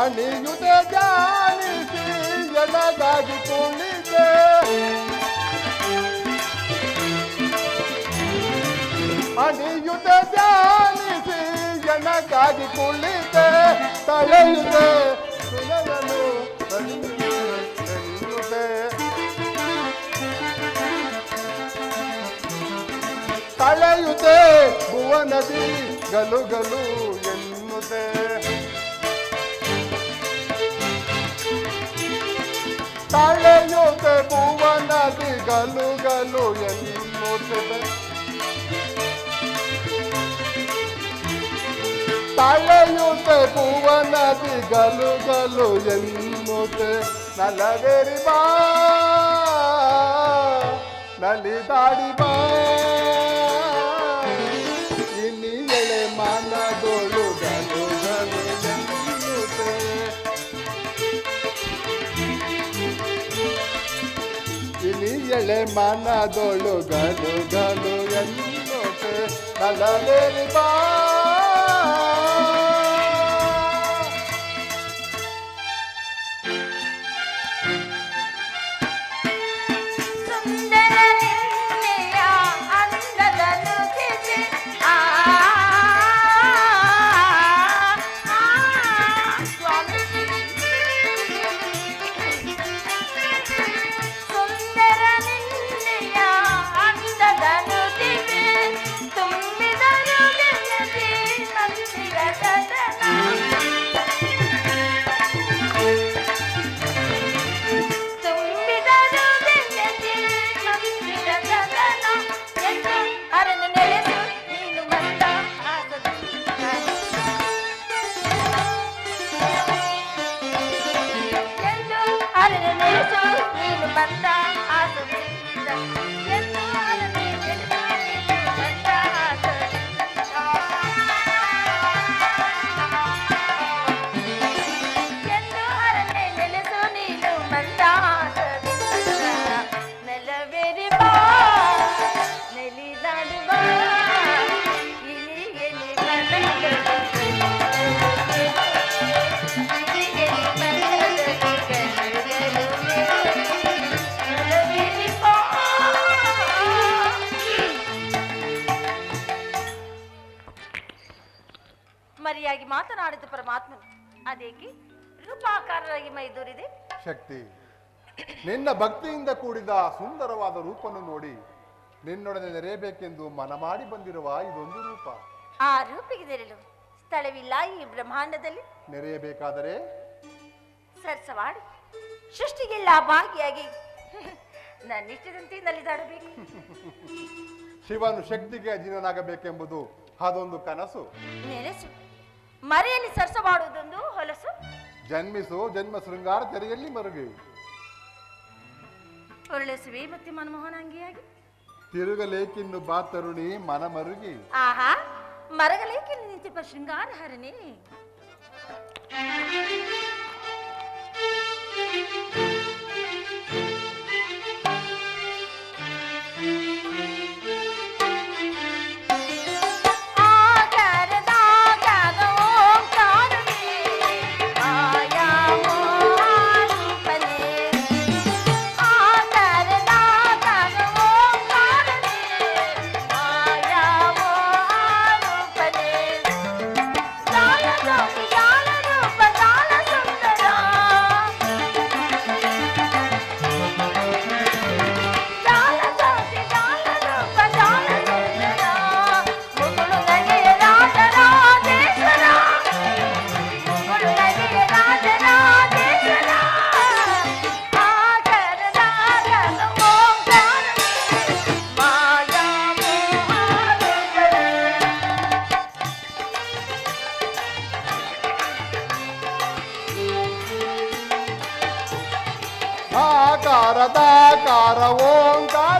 ಅಣಿಯುದೆ ಜಾನಿಸಿ ಎಡದಾಗಿ ಕುಳಿತೆ. ಅಣಿಯುದೆ ಜಾನಿಸಿ ಎಡದಾಗಿ ಕುಳಿತೆ. ತಳೆಯುದೆ ನೆನೆಯುದೆ ತಳೆಯುತ್ತೆ ಭುವನದಿ ಗಲು ಗಲು ಎನ್ನುತ್ತೆ ಭುವನದಿ ಗಲು ಗಲು ಎನ್ನುತ್ತದೆ ತಳೆಯುತ್ತೆ ಭುವನದಿ ಗಲು ಗಲು ಎನ್ನುತ್ತೆ ನಲವೇರಿ ಬಾ ನಲಿದಾಡಿ ಬಾ ಎಳೆ ಮನದೊಳು ಗಲು ಗಲು ಎನ್ನುತ್ತೆ ನಲವೇರಿ ಬಾ ಪರಮಾತ್ಮನು ಅದೇಕೆ? ರೂಪಾಕಾರರಾಗಿ ಮೈದೂರಿದೆ ಶಕ್ತಿ. ನಿನ್ನ ಭಕ್ತಿಯಿಂದ ಕೂಡಿದ ಸುಂದರವಾದ ರೂಪನ್ನು ನೋಡಿ ನಿನ್ನೊಡನೆ ನೆರೆಯಬೇಕೆಂದು ಮನ ಮಾಡಿ ಬಂದಿರುವ ಇದೊಂದು ರೂಪ. ಆ ರೂಪಿಗೆ ನೆರಳು. ಸ್ಥಳವಿಲ್ಲ ಈ ಬ್ರಹ್ಮಾಂಡದಲ್ಲಿ. ನೆರೆಯಬೇಕಾದರೆ? ಸರ್ಸವಾಡಿ ಸೃಷ್ಟಿಗೆಲ್ಲ ಭಾಗಿಯಾಗಿ ನನ್ನಿಷ್ಟದಂತೆ ನಲಿದಾಡಬೇಕು. ಶಿವನು ಶಕ್ತಿಗೆ ಅಧೀನನಾಗಬೇಕೆಂಬುದು ಅದೊಂದು ಕನಸು. ನೆನೆಸು. ಮರೆಯಲ್ಲಿ ಸರಸವಾಡುವುದೊಂದು ಹೊಲಸು? ಜನ್ಮಿಸು ಜನ್ಮ ಶೃಂಗಾರ ತೆರೆಯಲ್ಲಿ ಮರುಗಿ. ಹೊರಳಿಸುವೆ ಮತ್ತೆ ಮನಮೋಹನಾಂಗಿಯಾಗಿ ತಿರುಗಲೇಕಿನ್ನು ಬಾ ತರುಣಿ ಮನ ಮರುಗಿ. ಆಹಾ ಮರಗಲೇಕಿನ್ನು ನಿಂತಿಪ್ಪ ಶೃಂಗಾರ ಹರನೇ ಆಕಾರದಾಕಾರ ಕಾರ ಮಾಯಾ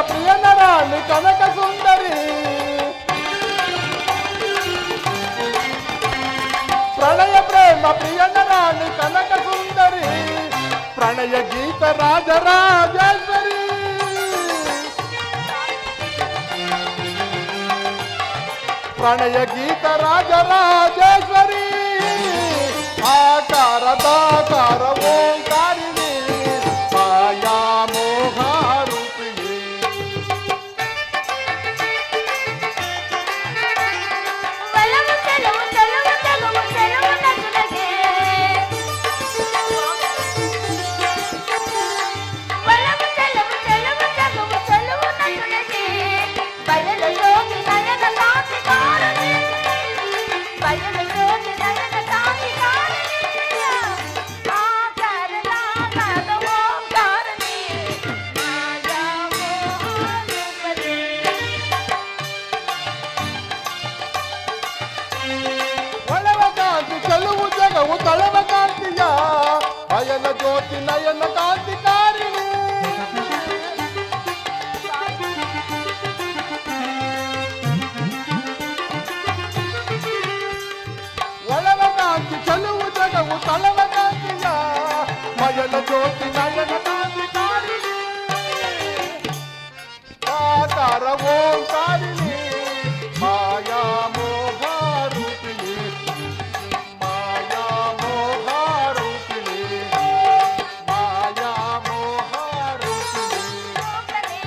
ప్రియనరాణి కనక సుందరి. ప్రణయ ప్రేమ ప్రియనరాణి కనక సుందరి. ప్రణయ గీత రాజరాజేశ్వరి. ప్రణయ గీత రాజరాజేశ్వరి. ఆకార దాకార ఓం ಜ್ಯೋತಿ ನಯನ ಕಾಂತಿ ಕಾರಿಣಿ ಆಕಾರ ಓಂಕಾರಿಣಿ ಮಾಯಾ ಮೋಹಾರೂಪಿಣಿ ಮಾಯಾ ಮೋಹಾರೂಪಿಣಿ ಮಾಯಾ ಮೋಹಾರೂಪಿಣಿ ರೂಪಿಣಿ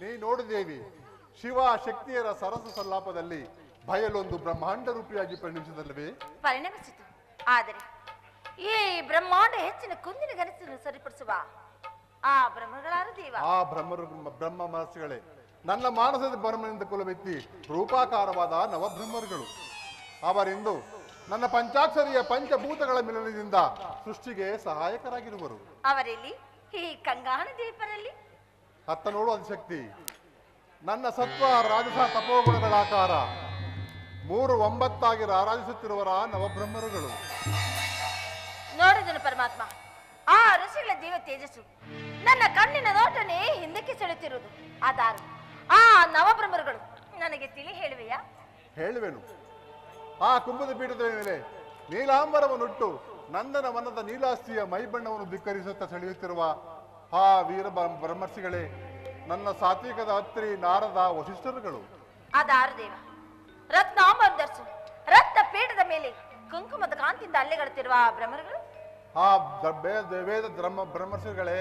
ನೀ ನೋಡು ದೇವಿ ಶಿವ ಶಕ್ತಿಯರ ಸರಸ ಸಲ್ಲಾಪದಲ್ಲಿ. ಬಯಲೊಂದು ಬ್ರಹ್ಮಾಂಡ ರೂಪಿಯಾಗಿ ಪರಿಣಮಿಸಿದಲ್ಲವೇ? ಪರಿಣಮಿಸಿತು. ಆದರೆ ಈ ಬ್ರಹ್ಮಾಂಡ ಹೆಚ್ಚಿನ ಕುಂದಿನ ಗನಸನ್ನು ಸರಿಪಡಿಸುವ ಆ ಬ್ರಹ್ಮಗಳಾರು ದೇವ. ಆ ಬ್ರಹ್ಮರು ಬ್ರಹ್ಮ ಮನಸ್ಸುಗಳೇ ನನ್ನ ಮಾನಸದ ಬ್ರಹ್ಮನಿಂದ ಕುಲವೆತ್ತಿ ರೂಪಾಕಾರವಾದ ನವಬ್ರಹ್ಮರುಗಳು. ಅವರಿಂದು ನನ್ನ ಪಂಚಾಕ್ಷರಿಯ ಪಂಚಭೂತಗಳ ಮಿಲನದಿಂದ ಸೃಷ್ಟಿಗೆ ಸಹಾಯಕರಾಗಿರುವರು. ಅವರಲ್ಲಿ ಈ ಕಂಗಾಣ ದೀಪರಲ್ಲಿ? ಹತ್ತ ನೋಡು ಶಕ್ತಿ ನನ್ನ ಸತ್ವ ರಾಜಸ ತಪೋಗುಣಗಳ ಆಕಾರ. ಮೂರು ಒಂಬತ್ತಾಗಿ ರಾರಾಜಿಸುತ್ತಿರುವ ನವಬ್ರಹ್ಮರುಗಳು. ನೋಡಿದನು ಪರಮಾತ್ಮ. ಆ ಋಷಿಗಳ ದೇವ ತೇಜಸ್ಸು. ನನ್ನ ಕಣ್ಣಿನ ನೋಟನೇ ಹಿಂದಕ್ಕೆ ಸೆಳೆತಿರುವುದು. ಆಧಾರ ಆ ನವಬ್ರಹ್ಮರುಗಳು ನನಗೆ ತಿಳಿ ಹೇಳುವೆಯಾ? ಹೇಳುವೆನು. ಆ ಕುಂಭದ ಪೀಠದ ಮೇಲೆ ನೀಲಾಂಬರವನ್ನುಟ್ಟು ನಂದನ ವನದ ನೀಲಾಸ್ತಿಯ ಮೈಬಣ್ಣವನ್ನು ಧಿಕ್ಕರಿಸುತ್ತಾ ಸೆಳೆಯುತ್ತಿರುವ ಆ ವೀರ ಬ್ರಹ್ಮರ್ಷಿಗಳೇ ನನ್ನ ಸಾತ್ವಿಕದ ಹತ್ರಿ ನಾರದ ವಶಿಷ್ಠರುಗಳು ಆಧಾರ ದೇವ ದರ್ಶನ ರತ್ನ ಪೀಠದ ಮೇಲೆ ಕುಂಕುಮದ ಕಾಂತಿಯಿಂದ ಅಲ್ಲೆಗಡುತ್ತಿರುವ ಭ್ರಮರುಗಳು? ಆ ವೇದ ಬ್ರಹ್ಮ ಬ್ರಹ್ಮರ್ಷಿಗಳೇ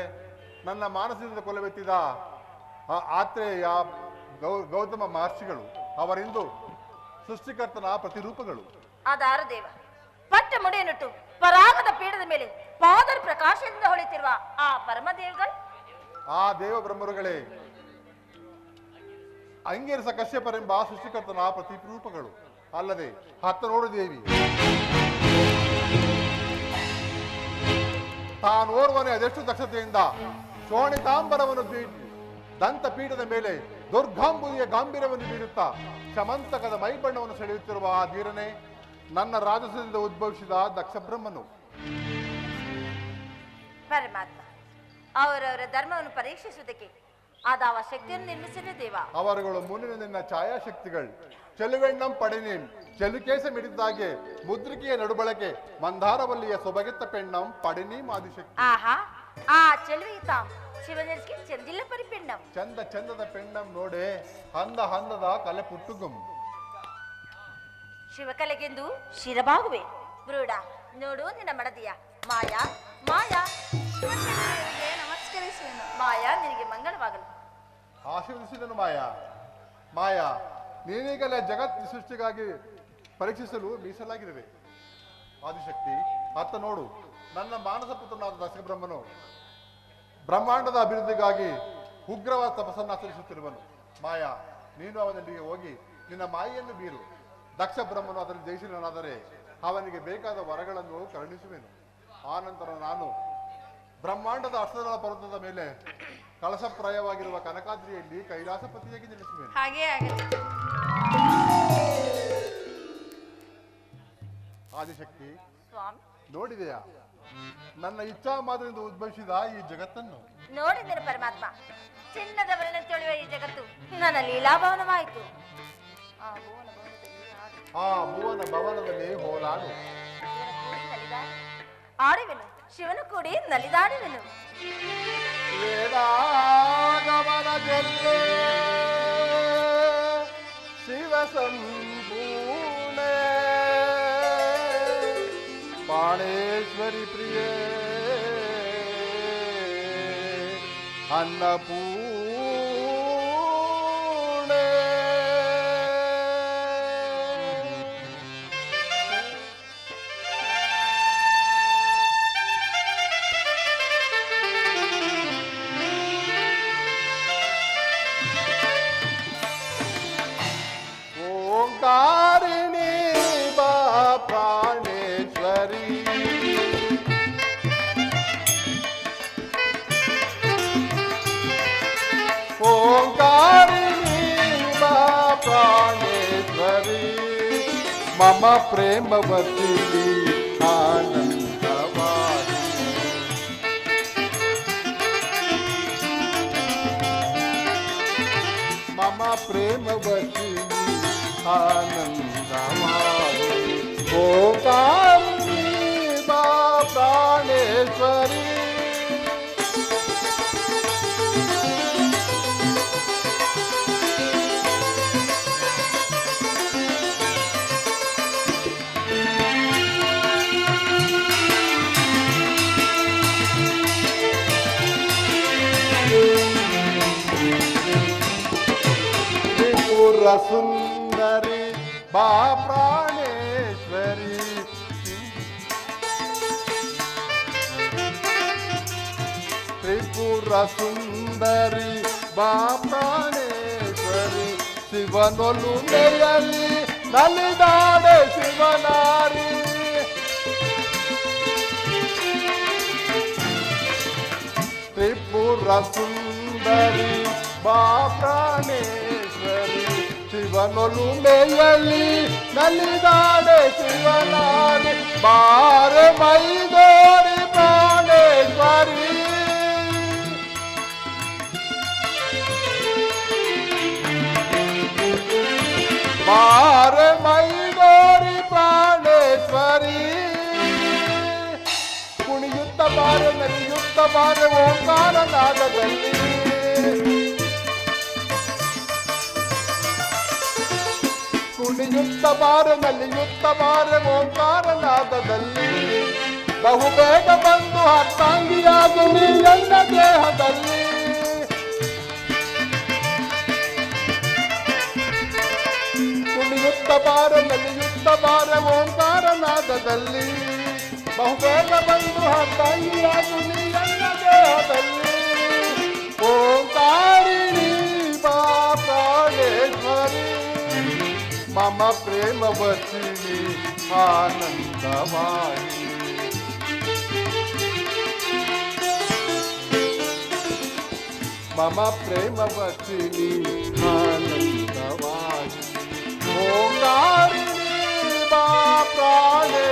ನನ್ನ ಮಾನಸದಿಂದ ಕೊಲವೆತ್ತಿದ ಆ ಆತ್ರೇಯ ಗೌ- ಗೌತಮ ಮಹರ್ಷಿಗಳು ಅವರಿಂದು ಸೃಷ್ಟಿಕರ್ತನ ಪ್ರತಿರೂಪಗಳು. ಆಧಾರ ದೇವ ಪಟ್ಟ ಮುಡಿಯನ್ನುಟ್ಟು ಪರಾಗದ ಪೀಠದ ಮೇಲೆ ಪಾದರ ಪ್ರಕಾಶದಿಂದ ಹೊಳಿತಿರುವ ಆ ಪರಮದೇವಗಳು? ಆ ದೇವ ಬ್ರಹ್ಮರುಗಳೇ ಅಂಗೇರಸ ಕಶ್ಯಪರೆಂಬ ಸೃಷ್ಟಿಕರ್ತನ ಪ್ರತಿರೂಪಗಳು ಅಲ್ಲದೆ, ಹತ್ತ ನೋಡು ದೇವಿ ತಾನೋರ್ವನೇ ಅದೆಷ್ಟು ದಕ್ಷತೆಯಿಂದ ಶೋಣಿತಾಂಬರವನ್ನು ದಂತಪೀಠದ ದಂತ ಪೀಠದ ಮೇಲೆ ದುರ್ಗಾಂಬುದಿಯ ಗಾಂಭೀರ್ಯವನ್ನು ಬೀರುತ್ತಾ ಶಮಂತಕದ ಮೈಬಣ್ಣವನ್ನು ಸೆಳೆಯುತ್ತಿರುವ ಆ ಧೀರನೇ ನನ್ನ ರಾಜಸದಿಂದ ಉದ್ಭವಿಸಿದ ದಕ್ಷ ಬ್ರಹ್ಮನು ಪರಮಾತ್ಮ, ಅವರವರ ಧರ್ಮವನ್ನು ಪರೀಕ್ಷಿಸುವುದಕ್ಕೆ ಆದಾವ ಶಕ್ತಿಯನ್ನು ನಿರ್ಮಿಸಿದೆ ದೇವ. ಅವರುಗಳು ಮುನ್ನಿನ ನಿನ್ನ ಛಾಯಾಶಕ್ತಿಗಳು. ಚೆಲುವೆಣ್ಣಂ ಪಡೆನೇನ್ ಚೆಲುಕೇಸ ಮಿಡಿದಾಗೆ ಮುದ್ರಿಕೆಯ ನಡುಬಳಕೆ. ಮಂದಾರವಲ್ಲಿಯ ಸೊಬಗೆತ್ತ ಪೆಣ್ಣಂ ಪಡೆನೀಂ ಆದಿಶಕ್ತಿ. ಆಹಾ ಆ ಚೆಲುವೆಯಿತ ತಾಂ ಚಂದಿಲ್ಲ ಪರಿಪೆಣ್ಣಂ ಚಂದ ಚಂದದ ಪೆಣ್ಣಂ ನೋಡೆ ಹಂದ ಹಂದದ ಕಲೆ ಪುಟ್ಟುಗುಂ. ಶಿವಕಲೆಗೆಂದು ಶಿರಬಾಗುವೆ. ಬ್ರೂಡ ನೋಡು ನಿನ್ನ ಮಡದಿಯ. ಮಾಯಾ ಮಾಯಾ. ಶಿವಶಕ್ತಿಯರಿಗೆ ನಮಸ್ಕರಿಸುವೆನು ಮಾಯಾ ನಿನಗೆ ಮಂಗಳವಾಗಲು ಆಶೀರ್ವದಿಸಿದನು ಮಾಯಾ. ಮಾಯಾ, ನೀನೀಗಲೇ ಜಗತ್ ಸೃಷ್ಟಿಗಾಗಿ ಪರೀಕ್ಷಿಸಲು ಮೀಸಲಾಗಿರುವೆ. ಆದಿಶಕ್ತಿ ಅತ್ತ ನೋಡು, ನನ್ನ ಮಾನಸ ಪುತ್ರನಾದ ದಶಬ್ರಹ್ಮನು ಬ್ರಹ್ಮಾಂಡದ ಅಭಿವೃದ್ಧಿಗಾಗಿ ಉಗ್ರವಾದ ತಪಸ್ಸನ್ನು ಆಚರಿಸುತ್ತಿರುವನು. ಮಾಯಾ, ನೀನು ಅವನಲ್ಲಿಗೆ ಹೋಗಿ ನಿನ್ನ ಮಾಯೆಯನ್ನು ಬೀರು ದಕ್ಷ ಬ್ರಹ್ಮನು ಅದರಲ್ಲಿ ಜಯಿಸಿದನಾದರೆ ಅವನಿಗೆ ಬೇಕಾದ ವರಗಳನ್ನು ಕರುಣಿಸುವೆನು. ಆನಂತರ ನಾನು ಬ್ರಹ್ಮಾಂಡದ ಅಷ್ಟದಳ ಪರ್ವತದ ಮೇಲೆ ಕಳಸಪ್ರಾಯವಾಗಿರುವ ಕನಕಾದ್ರಿಯಲ್ಲಿ ಕೈಲಾಸಪತಿಯಾಗಿ ನಿಲ್ಲಿಸುವೆ ಹಾಗೆ ಆಗಲಿ. ಆದಿಶಕ್ತಿ ಸ್ವಾಮಿ. ನೋಡಿದೆಯಾ? ನನ್ನ ಇಚ್ಛಾ ಮಾದರಿಂದ ಉದ್ಭವಿಸಿದ ಈ ಜಗತ್ತನ್ನು. ನೋಡಿದ್ದೇನೆ ಪರಮಾತ್ಮ? ಚಿನ್ನದ ವರ್ಣ ತೊಳೆಯುವ ಈ ಜಗತ್ತು ನನ್ನ ಲೀಲಾಭವನವಾಯಿತು. ಆ ಭುವನ ಭವನದಲ್ಲಿ ಆಡು. ಆ ಭುವನ ಭವನದಲ್ಲಿ ಹೋಲಾಡು. ಕೂಡಿ ಆಡುವೆನು? ಶಿವನ ಕೂಡಿ ನಲಿದಾಡುವೆನು ವೇದಾಗಮನ ಜಲ್ಲೆ ಶಿವ ಸಂಪೂರ್ಣೆ ಪಾಣೇಶ್ವರಿ ಪ್ರಿಯೆ ಅನ್ನಪೂರ್ಣೆ मम प्रेमवती आनन्दवान् मम प्रेमवती आनन्दवान् गोपा సుందరి బా ప్రాణేశ్వరి. త్రిపుర సుందరి బా ప్రాణేశ్వరి. శివనొలు నెయలి నలిదాడే శివనారి. త్రిపుర సుందరి బా ప్రాణే ಶಿವನೊಲು ಮೇಯಲಿ ನಲಿದಾಡೆ ಶಿವನಾರಿ ಬಾರ ಮೈದೋರಿ ಪ್ರಾಣೇಶ್ವರಿ ಬಾರ ಮೈದೋರಿ ಪ್ರಾಣೇಶ್ವರಿ ಕುಣಿಯುತ್ತ ಬಾರ ನಲಿಯುತ್ತ ಬಾರ ಓಂಕಾರ ನಾದದಲ್ಲಿ ಕುಣಿಯುತ್ತ ಬಾರ ನಲಿಯುತ್ತ ಬಾರ ಓಂಕಾರನಾದದಲ್ಲಿ. ಬಹುಬೇಗ ಬಂದು ಅರ್ಥಾಂಗಿಯಾಗು ನೀ ನನ್ನ ದೇಹದಲ್ಲಿ ಕುಣಿಯುತ್ತ ಬಾರ ನಲಿಯುತ್ತ ಬಾರ ಓಂಕಾರನಾದದಲ್ಲಿ. ಬಹುಬೇಗ ಬಂದು ಹತ್ತಾಗಿಯಾಗು ನೀ ನನ್ನ ದೇಹದಲ್ಲಿ. ಓಂಕಾರಿಣಿ ಮಮ ಪ್ರೇಮವತಿನಿ ಆನಂದವಾಣಿ ಮಮ ಪ್ರೇಮವತಿನಿ ಆನಂದವಾಣಿ ಓಂಗಾರಿಣಿ ಮಾ ಪ್ರಾಣೇ